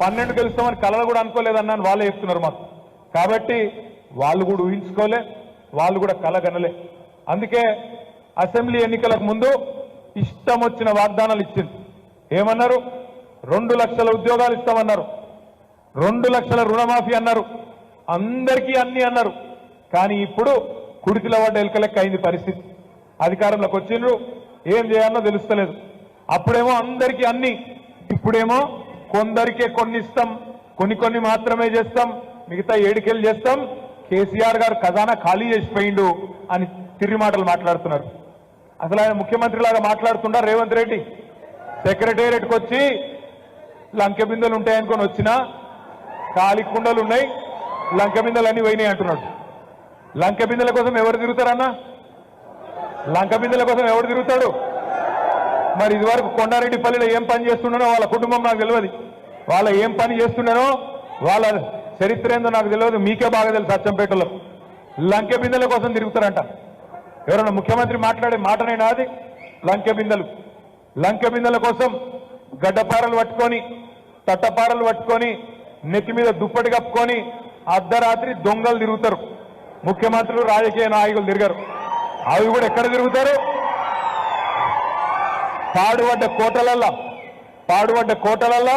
పన్నెండు గెలుస్తామని కలలు కూడా అనుకోలేదన్నాను వాళ్ళే చెప్తున్నారు మాకు. కాబట్టి వాళ్ళు కూడా ఊహించుకోలే వాళ్ళు కూడా కలగనలే అందుకే అసెంబ్లీ ఎన్నికలకు ముందు ఇష్టం వచ్చిన వాగ్దానాలు ఇచ్చింది. ఏమన్నారు? రెండు లక్షల ఉద్యోగాలు ఇస్తామన్నారు. రెండు లక్షల రుణమాఫీ అన్నారు. అందరికీ అన్ని అన్నారు. కానీ ఇప్పుడు కుడికిల పడ్డ ఎలకలెక్క అయింది పరిస్థితి. అధికారంలోకి వచ్చిండ్రు. ఏం చేయాలో తెలుస్తలేదు. అప్పుడేమో అందరికీ అన్ని ఇప్పుడేమో కొందరికే కొన్ని ఇస్తాం కొన్ని కొన్ని మాత్రమే చేస్తాం. మిగతా ఏడుకెళ్ళి చేస్తాం. కేసీఆర్ గారు ఖజానా ఖాళీ చేసిపోయిండు అని తిరిగి మాటలు మాట్లాడుతున్నారు. అసలు ఆయన ముఖ్యమంత్రి లాగా మాట్లాడుతుండా రేవంత్ రెడ్డి? సెక్రటేరియట్కి వచ్చి లంక బిందెలు ఉంటాయనుకొని వచ్చినా ఖాళీ కుండలు ఉన్నాయి. లంక బిందెలు అన్ని పోయినాయి అంటున్నాడు. లంక బిందెల కోసం ఎవరు తిరుగుతారన్నా? లంక బిందెల కోసం ఎవరు తిరుగుతాడు? మరి ఇదివరకు కొండారెడ్డిపల్లిలో ఏం పని చేస్తున్నానో వాళ్ళ కుటుంబం నాకు తెలియదు. వాళ్ళ ఏం పని చేస్తున్నానో వాళ్ళ చరిత్ర ఏందో నాకు తెలియదు. మీకే బాగా తెలుసు అచ్చంపేటలో. లంకె బిందెల కోసం తిరుగుతారంట. ఎవరైనా ముఖ్యమంత్రి మాట్లాడే మాటనైనా అది? లంకె బిందెలు. లంకె బిందెల కోసం గడ్డపారలు పట్టుకొని తట్టపారలు పట్టుకొని నెత్తి మీద దుప్పటి కప్పుకొని అర్ధరాత్రి దొంగలు తిరుగుతారు. ముఖ్యమంత్రులు రాజకీయ నాయకులు తిరిగారు. అవి కూడా ఎక్కడ తిరుగుతారు? పాడుపడ్డ కోటలల్లా పాడుపడ్డ కోటలల్లా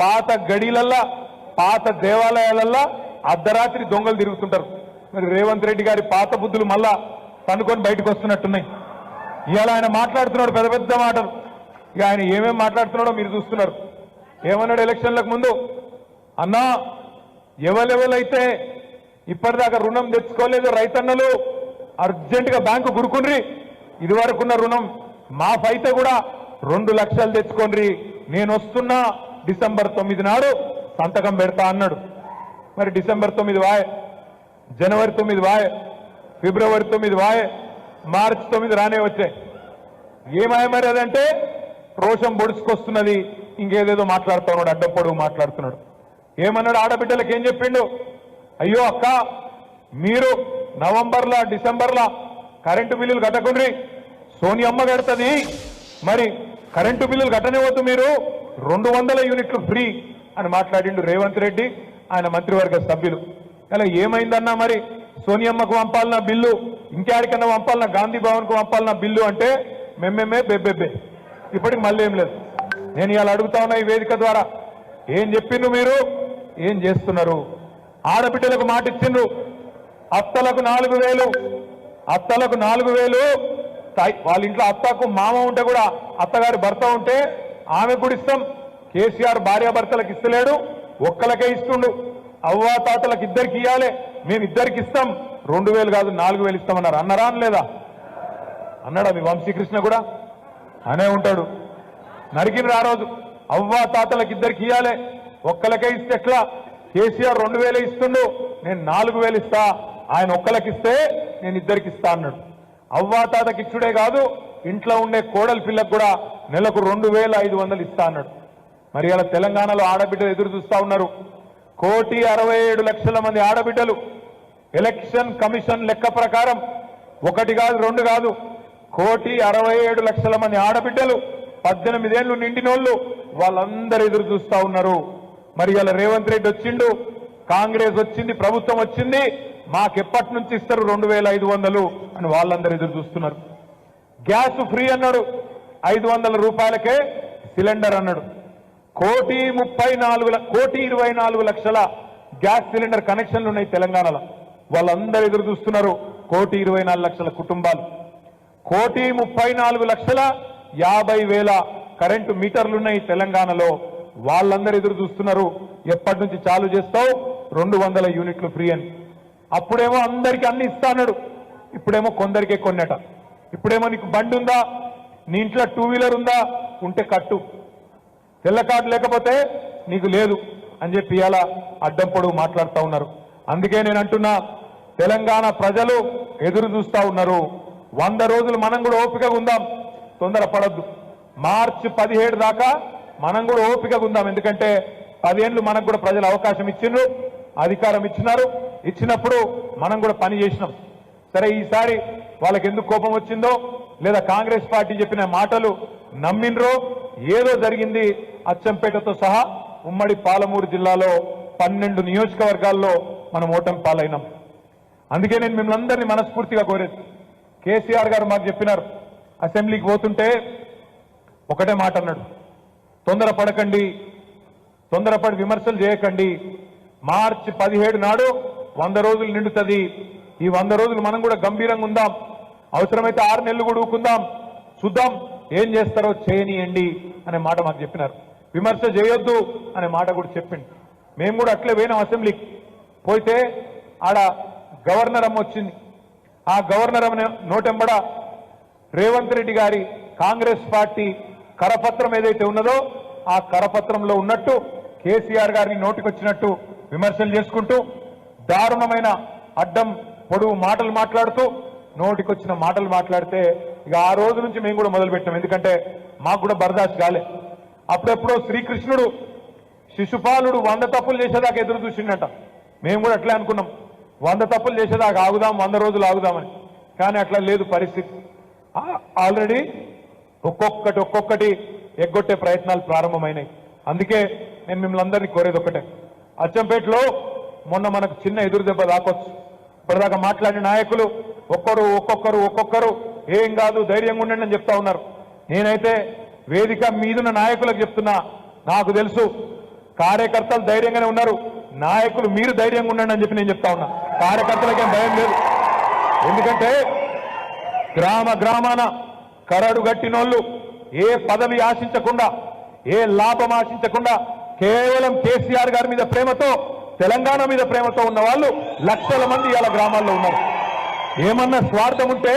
పాత గడిలల్లా పాత దేవాలయాలల్లా అర్ధరాత్రి దొంగలు తిరుగుతుంటారు. మరి రేవంత్ రెడ్డి గారి పాత బుద్ధులు మళ్ళా తనుకొని బయటకు వస్తున్నట్టున్నాయి. ఇవాళ ఆయన మాట్లాడుతున్నాడు పెద్ద పెద్ద మాటలు. ఇక ఆయన ఏమేమి మాట్లాడుతున్నాడో మీరు చూస్తున్నారు. ఏమన్నాడు ఎలక్షన్లకు ముందు? అన్నా ఎవరెవరైతే ఇప్పటిదాకా రుణం తెచ్చుకోలేదు రైతన్నలు అర్జెంటుగా బ్యాంకు గురుకుండ్రి. ఇది వరకున్న రుణం మాఫ్ అయితే కూడా రెండు లక్షలు తెచ్చుకోండి. నేను వస్తున్నా డిసెంబర్ తొమ్మిది నాడు సంతకం పెడతా అన్నాడు. మరి డిసెంబర్ తొమ్మిది వాయ్ జనవరి తొమ్మిది వాయ్ ఫిబ్రవరి తొమ్మిది వాయ్ మార్చి తొమ్మిది రానే వచ్చాయి. ఏమాయ మరి అదంటే రోషం పొడుచుకొస్తున్నది. ఇంకేదేదో మాట్లాడుతున్నాడు ఉన్నాడు మాట్లాడుతున్నాడు. ఏమన్నాడు ఆడబిడ్డలకు ఏం చెప్పిండు? అయ్యో అక్క మీరు నవంబర్లా డిసెంబర్లా కరెంటు బిల్లులు కట్టకుండ్రి. సోనియమ్మ కడుతుంది మరి కరెంటు బిల్లులు కట్టనివ్వద్దు మీరు. రెండు వందల యూనిట్లు ఫ్రీ అని మాట్లాడిండు రేవంత్ రెడ్డి ఆయన మంత్రివర్గ సభ్యులు. అలా ఏమైందన్నా మరి? సోనియమ్మకు పంపాలన్న బిల్లు ఇంకెడికన్నా పంపాలన్న? గాంధీ భవన్కు పంపాలన్న బిల్లు అంటే మెమ్మెమ్మే బెబ్బెబ్బే. ఇప్పటికి మళ్ళీ ఏం లేదు. నేను ఇవాళ అడుగుతా ఉన్నా ఈ వేదిక ద్వారా. ఏం చెప్పిండ్రు మీరు? ఏం చేస్తున్నారు? ఆడబిడ్డలకు మాట ఇచ్చిండ్రు అత్తలకు నాలుగు వేలు. అత్తలకు నాలుగు వేలు. వాళ్ళ ఇంట్లో అత్తకు మామ ఉంటే కూడా అత్తగారి భర్త ఉంటే ఆమె కూడా ఇస్తాం. కేసీఆర్ భార్యాభర్తలకు ఇస్తలేడు ఒక్కలకే ఇస్తుండు. అవ్వా తాతలకు ఇద్దరికి ఇవ్వాలి మేము ఇద్దరికి ఇస్తాం. రెండు వేలు కాదు నాలుగు వేలు ఇస్తామన్నారు. అన్నరా అనలేదా అన్నాడా మీ వంశీకృష్ణ కూడా? అనే ఉంటాడు. నరికిన ఆ రోజు. అవ్వా తాతలకు ఇద్దరికి ఇవ్వాలి ఒక్కలకే ఇస్తే ఎట్లా? కేసీఆర్ రెండు వేలే ఇస్తుండు నేను నాలుగు వేలు ఇస్తా. ఆయన ఒక్కలకిస్తే నేను ఇద్దరికి ఇస్తా అన్నాడు. అవ్వా తాతకి ఇచ్చుడే కాదు ఇంట్లో ఉండే కోడల పిల్లకు కూడా నెలకు రెండు వేల ఐదు వందలు ఇస్తా అన్నాడు. మరి ఇలా తెలంగాణలో ఆడబిడ్డలు ఎదురు చూస్తూ ఉన్నారు. కోటి అరవై ఏడు లక్షల మంది ఆడబిడ్డలు. ఎలక్షన్ కమిషన్ లెక్క ప్రకారం ఒకటి కాదు రెండు కాదు కోటి అరవై ఏడు లక్షల మంది ఆడబిడ్డలు పద్దెనిమిదేళ్ళు నిండినోళ్ళు వాళ్ళందరూ ఎదురు చూస్తూ ఉన్నారు. మరి ఇలా రేవంత్ రెడ్డి వచ్చిండు కాంగ్రెస్ వచ్చింది ప్రభుత్వం వచ్చింది మాకెప్పటి నుంచి ఇస్తారు రెండు వేల ఐదు వందలు అని వాళ్ళందరూ ఎదురు చూస్తున్నారు. గ్యాస్ ఫ్రీ అన్నాడు. ఐదు వందల రూపాయలకే సిలిండర్ అన్నాడు. కోటి ముప్పై నాలుగు కోటి ఇరవై నాలుగు లక్షల గ్యాస్ సిలిండర్ కనెక్షన్లు ఉన్నాయి తెలంగాణలో. వాళ్ళందరూ ఎదురు చూస్తున్నారు కోటి ఇరవై నాలుగు లక్షల కుటుంబాలు. కోటి ముప్పై నాలుగు లక్షల యాభై వేల కరెంటు మీటర్లు ఉన్నాయి తెలంగాణలో. వాళ్ళందరూ ఎదురు చూస్తున్నారు. ఎప్పటి నుంచి చాలు చేస్తావు? రెండు వందల యూనిట్లు ఫ్రీ అని. అప్పుడేమో అందరికీ అన్ని ఇస్తాడు ఇప్పుడేమో కొందరికే కొన్నట. ఇప్పుడేమో నీకు బండి ఉందా? నీ ఇంట్లో టూ వీలర్ ఉందా? ఉంటే కట్టు. తెల్ల కార్డు లేకపోతే నీకు లేదు అని చెప్పి ఇలా అడ్డం పొడుగు మాట్లాడుతూ ఉన్నారు. అందుకే నేను అంటున్నా తెలంగాణ ప్రజలు ఎదురు చూస్తూ ఉన్నారు. వంద రోజులు మనం కూడా ఓపికగా ఉందాం. తొందర పడద్దు. మార్చి పదిహేడు దాకా మనం కూడా ఓపికగా ఉందాం. ఎందుకంటే పదేళ్ళు మనకు కూడా ప్రజలు అవకాశం ఇచ్చిండ్రు. అధికారం ఇచ్చినారు. ఇచ్చినప్పుడు మనం కూడా పని చేసినాం. సరే ఈసారి వాళ్ళకి ఎందుకు కోపం వచ్చిందో లేదా కాంగ్రెస్ పార్టీ చెప్పిన మాటలు నమ్మినరో ఏదో జరిగింది అచ్చంపేటతో సహా ఉమ్మడి పాలమూరు జిల్లాలో పన్నెండు నియోజకవర్గాల్లో మనం ఓటమి పాలైనాం. అందుకే నేను మిమ్మల్ని అందరినీ మనస్ఫూర్తిగా కోరేది. కేసీఆర్ గారు మాకు చెప్పినారు అసెంబ్లీకి పోతుంటే ఒకటే మాట అన్నాడు. తొందరపడకండి తొందరపడి విమర్శలు చేయకండి మార్చి పదిహేడు నాడు వంద రోజులు నిండుతుంది. ఈ వంద రోజులు మనం కూడా గంభీరంగా ఉందాం. అవసరమైతే ఆరు నెలలు కూడా ఊకుందాం. చూద్దాం ఏం చేస్తారో చేయనియండి అనే మాట మాకు చెప్పినారు. విమర్శ చేయొద్దు అనే మాట కూడా చెప్పింది మేము కూడా అట్లే పోయినాం అసెంబ్లీకి. పోతే ఆడ గవర్నర్ అమ్మ వచ్చింది. ఆ గవర్నర్ అమ్మ నోటెంబడ రేవంత్ రెడ్డి గారి కాంగ్రెస్ పార్టీ కరపత్రం ఏదైతే ఉన్నదో ఆ కరపత్రంలో ఉన్నట్టు కేసీఆర్ గారిని నోటికొచ్చినట్టు విమర్శలు చేసుకుంటూ దారుణమైన అడ్డం పొడువు మాటలు మాట్లాడుతూ నోటికొచ్చిన మాటలు మాట్లాడితే ఇక ఆ రోజు నుంచి మేము కూడా మొదలుపెట్టాం ఎందుకంటే మాకు కూడా బర్దాష్ కాలే. అప్పుడెప్పుడో శ్రీకృష్ణుడు శిశుపాలుడు వంద తప్పులు చేసేదాకా ఎదురు చూసిండట. మేము కూడా అట్లే అనుకున్నాం. వంద తప్పులు చేసేదాకా ఆగుదాం వంద రోజులు ఆగుదామని. కానీ అట్లా లేదు పరిస్థితి. ఆల్రెడీ ఒక్కొక్కటి ఒక్కొక్కటి ఎగ్గొట్టే ప్రయత్నాలు ప్రారంభమైనాయి. అందుకే నేను మిమ్మల్ని అందరినీ కోరేది ఒకటే అచ్చంపేటలో మొన్న మనకు చిన్న ఎదురు దెబ్బ దాకొచ్చు. ఇప్పటిదాకా మాట్లాడిన నాయకులు ఒక్కరు ఒక్కొక్కరు ఒక్కొక్కరు ఏం కాదు ధైర్యంగా ఉండండి అని చెప్తా ఉన్నారు. నేనైతే వేదిక మీదున్న నాయకులకు చెప్తున్నా. నాకు తెలుసు కార్యకర్తలు ధైర్యంగానే ఉన్నారు. నాయకులు మీరు ధైర్యంగా ఉండండి అని చెప్పి నేను చెప్తా ఉన్నా. కార్యకర్తలకేం భయం లేదు. ఎందుకంటే గ్రామ గ్రామాన కరడు గట్టినోళ్ళు ఏ పదవి ఆశించకుండా ఏ లాభం ఆశించకుండా కేవలం కేసీఆర్ గారి మీద ప్రేమతో తెలంగాణ మీద ప్రేమతో ఉన్న వాళ్ళు లక్షల మంది ఇవాళ గ్రామాల్లో ఉన్నారు. ఏమన్నా స్వార్థం ఉంటే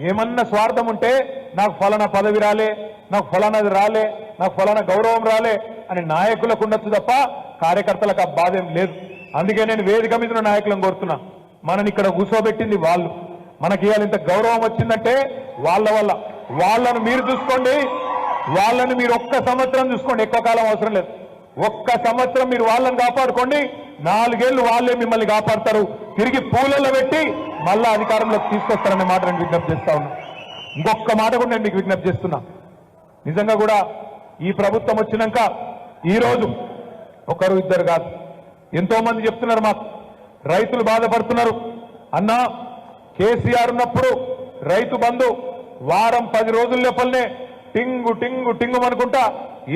ఏమన్నా స్వార్థం ఉంటే నాకు ఫలానా పదవి రాలే నాకు ఫలానాది రాలే నాకు ఫలానా గౌరవం రాలే అని నాయకులకు ఉండొచ్చు తప్ప కార్యకర్తలకు ఆ బాధ లేదు. అందుకే నేను వేదిక మీద ఉన్న నాయకులను కోరుతున్నా. మనని ఇక్కడ కూర్చోబెట్టింది వాళ్ళు. మనకి ఇవాళ ఇంత గౌరవం వచ్చిందంటే వాళ్ళ వల్ల. వాళ్ళను మీరు చూసుకోండి. వాళ్ళని మీరు ఒక్క సంవత్సరం చూసుకోండి. ఎక్కువ కాలం అవసరం లేదు. ఒక్క సంవత్సరం మీరు వాళ్ళని కాపాడుకోండి. నాలుగేళ్ళు వాళ్ళే మిమ్మల్ని కాపాడతారు. తిరిగి పూలలో పెట్టి మళ్ళా అధికారంలోకి తీసుకొస్తారనే మాట నేను విజ్ఞప్తి చేస్తా ఉన్నా. ఇంకొక మాట కూడా నేను మీకు విజ్ఞప్తి చేస్తున్నా. నిజంగా కూడా ఈ ప్రభుత్వం వచ్చినాక ఈ రోజు ఒకరు ఇద్దరు కాదు. ఎంతో మంది చెప్తున్నారు మాకు. రైతులు బాధపడుతున్నారు. అన్నా కేసీఆర్ ఉన్నప్పుడు రైతు బంధు వారం పది రోజుల లోపలనే టింగు టింగు టింగు అనుకుంటా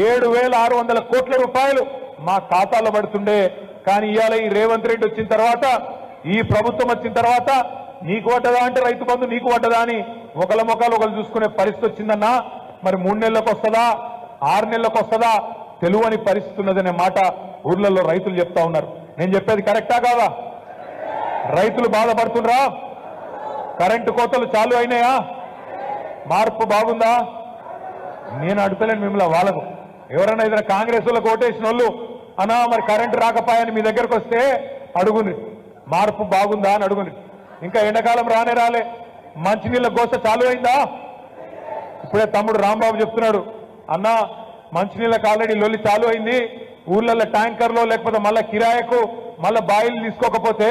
ఏడు వేల ఆరు వందల కోట్ల రూపాయలు మా ఖాతాలో పడుతుండే. కానీ ఇవాళ ఈ రేవంత్ రెడ్డి వచ్చిన తర్వాత ఈ ప్రభుత్వం వచ్చిన తర్వాత నీకు పడ్డదా అంటే రైతు బంధు నీకు పడ్డదా అని ఒకళ్ళ ముఖాలు ఒకరు చూసుకునే పరిస్థితి వచ్చిందన్నా? మరి మూడు నెలలకు వస్తుందా? ఆరు నెలలకు వస్తుందా? తెలువని పరిస్థితి ఉన్నదనే మాట ఊర్లలో రైతులు చెప్తా ఉన్నారు. నేను చెప్పేది కరెక్టా కాదా? రైతులు బాధపడుతుండ్రా? కరెంటు కోతలు చాలు అయినాయా? మార్పు బాగుందా? నేను అడుగుతలేను మిమ్మల్ని వాళ్ళకు. ఎవరైనా ఏదైనా కాంగ్రెస్ వాళ్ళకి ఓటేసిన వాళ్ళు అనా మరి కరెంటు రాకపోయాని మీ దగ్గరకు వస్తే అడుగుని మార్పు బాగుందా? అని అడుగుని ఇంకా ఎండాకాలం రానే రాలే. మంచినీళ్ళ గోస చాలు అయిందా? ఇప్పుడే తమ్ముడు రాంబాబు చెప్తున్నాడు అన్న మంచినీళ్ళకి ఆల్రెడీ లొల్లి చాలు అయింది. ఊర్లలో ట్యాంకర్లో లేకపోతే మళ్ళీ కిరాయకు మళ్ళీ బాయిలు తీసుకోకపోతే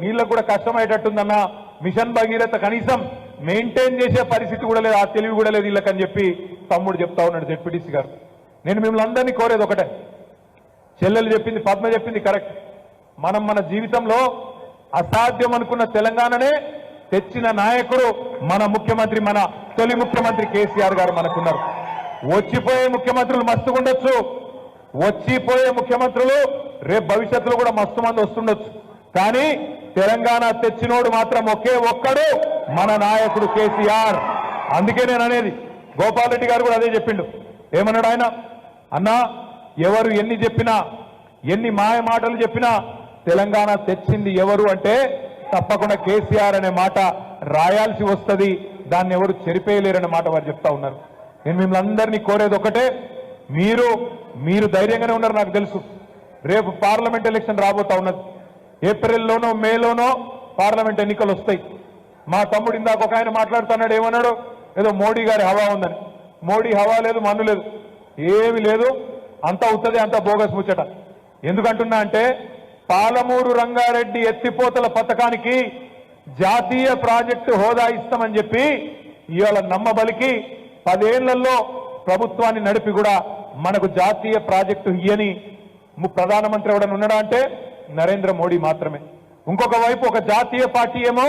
నీళ్ళకు కూడా కష్టమయ్యేటట్టుందన్న. మిషన్ భగీరథ కనీసం మెయింటైన్ చేసే పరిస్థితి కూడా లేదు ఆ తెలివి కూడా లేదు వీళ్ళకని చెప్పి తమ్ముడు చెప్తా ఉన్నాడు జెడ్పీటీసీ గారు. నేను మిమ్మల్ని అందరినీ కోరేది ఒకటే. చెల్లెలు చెప్పింది పద్మ చెప్పింది కరెక్ట్. మనం మన జీవితంలో అసాధ్యం అనుకున్న తెలంగాణనే తెచ్చిన నాయకుడు మన ముఖ్యమంత్రి మన తొలి ముఖ్యమంత్రి కేసీఆర్ గారు మనకున్నారు. వచ్చిపోయే ముఖ్యమంత్రులు మస్తుగా ఉండొచ్చు. వచ్చిపోయే ముఖ్యమంత్రులు రేపు భవిష్యత్తులో కూడా మస్తు మంది వస్తుండొచ్చు. కానీ తెలంగాణ తెచ్చినోడు మాత్రం ఒకే ఒక్కడు మన నాయకుడు కేసీఆర్. అందుకే నేను అనేది గోపాల్ రెడ్డి గారు కూడా అదే చెప్పిండు. ఏమన్నాడు ఆయన? అన్నా ఎవరు ఎన్ని చెప్పినా ఎన్ని మాయ మాటలు చెప్పినా తెలంగాణ తెచ్చింది ఎవరు అంటే తప్పకుండా కేసీఆర్ అనే మాట రాయాల్సి వస్తుంది. దాన్ని ఎవరు చెరిపేయలేరనే మాట వారు చెప్తా ఉన్నారు. నేను మిమ్మల్ని అందరినీ కోరేది ఒకటే మీరు మీరు ధైర్యంగానే ఉన్నారు నాకు తెలుసు. రేపు పార్లమెంట్ ఎలక్షన్ రాబోతా ఉన్నది. ఏప్రిల్లోనో మేలోనో పార్లమెంట్ ఎన్నికలు వస్తాయి. మా తమ్ముడు ఇందాక ఒక ఆయన మాట్లాడుతున్నాడు ఏమన్నాడు? ఏదో మోడీ గారి హవా ఉందని. మోడీ హవా లేదు మన్ను లేదు. ఏమి లేదు. అంత అవుతుంది అంత బోగస్ ముచ్చట. ఎందుకంటున్నా అంటే పాలమూరు రంగారెడ్డి ఎత్తిపోతల పథకానికి జాతీయ ప్రాజెక్టు హోదా ఇస్తామని చెప్పి ఇవాళ నమ్మబలికి పదేళ్ళలో ప్రభుత్వాన్ని నడిపి కూడా మనకు జాతీయ ప్రాజెక్టు ఇయ్యని ము- ప్రధానమంత్రి ఎవడని ఉన్నాడా అంటే నరేంద్ర మోడీ మాత్రమే. ఇంకొక వైపు ఒక జాతీయ పార్టీ ఏమో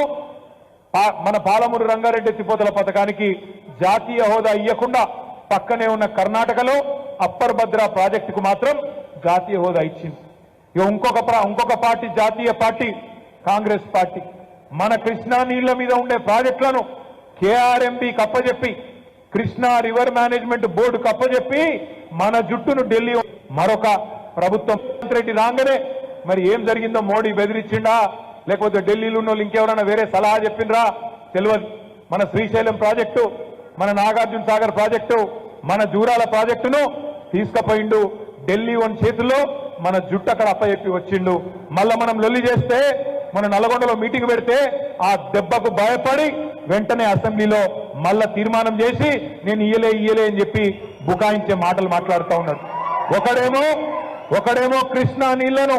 పా- మన పాలమూరు రంగారెడ్డి ఎత్తిపోతల పథకానికి జాతీయ హోదా ఇవ్వకుండా పక్కనే ఉన్న కర్ణాటకలో అప్పర్ భద్ర ప్రాజెక్టుకు మాత్రం జాతీయ హోదా ఇచ్చింది. ఇక ఇంకొక ఇంకొక పార్టీ జాతీయ పార్టీ కాంగ్రెస్ పార్టీ. మన కృష్ణా నీళ్ళ మీద ఉండే ప్రాజెక్టులను కేఆర్ఎంబి కప్పజెప్పి కృష్ణా రివర్ మేనేజ్మెంట్ బోర్డు కప్పజెప్పి మన జుట్టును ఢిల్లీ మరొక ప్రభుత్వం. రెడ్డి రాగానే మరి ఏం జరిగిందో మోడీ బెదిరించిండా? లేకపోతే ఢిల్లీలో ఉన్న వాళ్ళు ఇంకెవరైనా వేరే సలహా చెప్పిండ్రా? తెలియదు మన శ్రీశైలం ప్రాజెక్టు మన నాగార్జున సాగర్ ప్రాజెక్టు మన జూరాల ప్రాజెక్టును తీసుకుపోయిండు. ఢిల్లీ వన్ చేతుల్లో మన జుట్టు అక్కడ అప్పచెప్పి వచ్చిండు. మళ్ళా మనం లొల్లి చేస్తే మన నల్గొండలో మీటింగ్ పెడితే ఆ దెబ్బకు భయపడి వెంటనే అసెంబ్లీలో మళ్ళా తీర్మానం చేసి నేను ఇయ్యలే ఇయ్యలే అని చెప్పి బుకాయించే మాటలు మాట్లాడుతూ ఉన్నాడు. ఒకడేమో ఒకడేమో కృష్ణా నీళ్ళను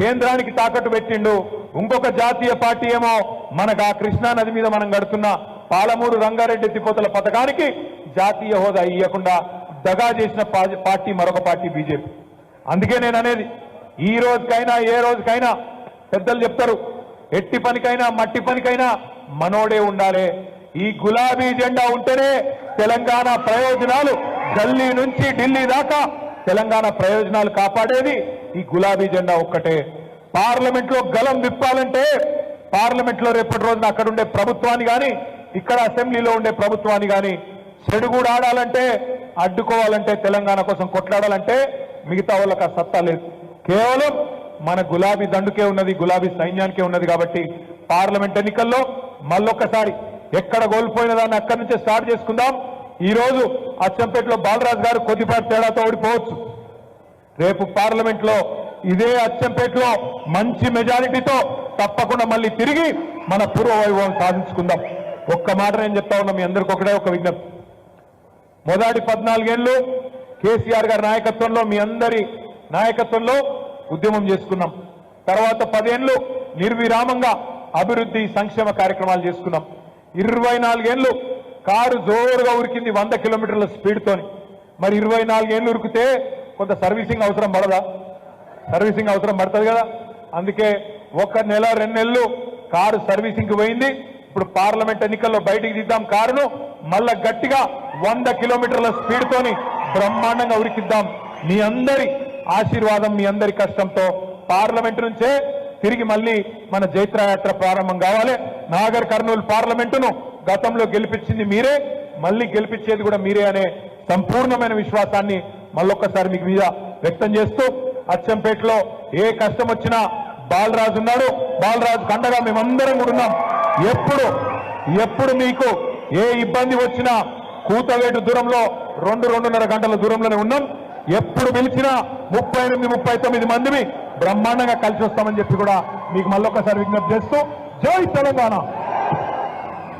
కేంద్రానికి తాకట్టు పెట్టిండు. ఇంకొక జాతీయ పార్టీ ఏమో మనకు ఆ కృష్ణా నది మీద మనం గడుతున్న పాలమూరు రంగారెడ్డి ఎత్తిపోతల పథకానికి జాతీయ హోదా ఇవ్వకుండా దగా చేసిన పార్టీ మరొక పార్టీ బీజేపీ. అందుకే నేను అనేది ఈ రోజుకైనా ఏ రోజుకైనా పెద్దలు చెప్తారు ఎట్టి పనికైనా మట్టి పనికైనా మనోడే ఉండాలి. ఈ గులాబీ జెండా ఉంటేనే తెలంగాణ ప్రయోజనాలు గల్లీ నుంచి ఢిల్లీ దాకా తెలంగాణ ప్రయోజనాలు కాపాడేది ఈ గులాబీ జెండా ఒక్కటే. పార్లమెంట్లో గలం విప్పాలంటే పార్లమెంట్లో రేపటి రోజున అక్కడుండే ప్రభుత్వాన్ని కానీ ఇక్కడ అసెంబ్లీలో ఉండే ప్రభుత్వాన్ని కానీ చెడుగుడు ఆడాలంటే అడ్డుకోవాలంటే తెలంగాణ కోసం కొట్లాడాలంటే మిగతా వాళ్ళకి ఆ సత్తా లేదు. కేవలం మన గులాబీ దండుకే ఉన్నది గులాబీ సైన్యానికే ఉన్నది కాబట్టి పార్లమెంట్ ఎన్నికల్లో మళ్ళొక్కసారి ఎక్కడ కోల్పోయిన దాన్ని అక్కడి నుంచే స్టార్ట్ చేసుకుందాం. ఈరోజు అచ్చంపేటలో బాలరాజు గారు కొద్దిపాటి తేడాతో ఓడిపోవచ్చు. రేపు పార్లమెంట్లో ఇదే అచ్చంపేటలో మంచి మెజారిటీతో తప్పకుండా మళ్ళీ తిరిగి మన పూర్వ వైభవం సాధించుకుందాం. ఒక్క మాట నేను చెప్తా ఉన్నా మీ అందరికి ఒకటే ఒక విజ్ఞప్తి. మొదటి పద్నాలుగేళ్ళు కేసీఆర్ గారి నాయకత్వంలో మీ అందరి నాయకత్వంలో ఉద్యమం చేసుకున్నాం. తర్వాత పదేళ్ళు నిర్విరామంగా అభివృద్ధి సంక్షేమ కార్యక్రమాలు చేసుకున్నాం. ఇరవై నాలుగేళ్ళు కారు జోరుగా ఉరికింది వంద కిలోమీటర్ల స్పీడ్తోని. మరి ఇరవై నాలుగేళ్ళు ఉరికితే కొంత సర్వీసింగ్ అవసరం పడదా? సర్వీసింగ్ అవసరం పడుతుంది కదా. అందుకే ఒక నెల రెండు నెలలు కారు సర్వీసింగ్ పోయింది. ఇప్పుడు పార్లమెంట్ ఎన్నికల్లో బయటికి దిద్దాం కారును మళ్ళా గట్టిగా వంద కిలోమీటర్ల స్పీడ్ తోని బ్రహ్మాండంగా ఉరికిద్దాం. మీ అందరి ఆశీర్వాదం మీ అందరి కష్టంతో పార్లమెంట్ నుంచే తిరిగి మళ్ళీ మన జైత్రయాత్ర ప్రారంభం కావాలి. నాగర్ కర్నూలు పార్లమెంటును గతంలో గెలిపించింది మీరే మళ్ళీ గెలిపించేది కూడా మీరే అనే సంపూర్ణమైన విశ్వాసాన్ని మళ్ళొక్కసారి మీకు మీద వ్యక్తం చేస్తూ అచ్చంపేటలో ఏ కష్టం వచ్చినా బాలరాజు ఉన్నాడు బాలరాజు కండగా మేమందరం కూడా ఉన్నాం. ఎప్పుడు ఎప్పుడు మీకు ఏ ఇబ్బంది వచ్చినా కూతవేటు దూరంలో రెండు రెండున్నర గంటల దూరంలోనే ఉన్నాం. ఎప్పుడు పిలిచినా ముప్పై ఎనిమిది ముప్పై తొమ్మిది మందిని బ్రహ్మాండంగా కలిసి వస్తామని చెప్పి కూడా మీకు మళ్ళొక్కసారి విజ్ఞప్తి చేస్తూ జై తెలంగాణ.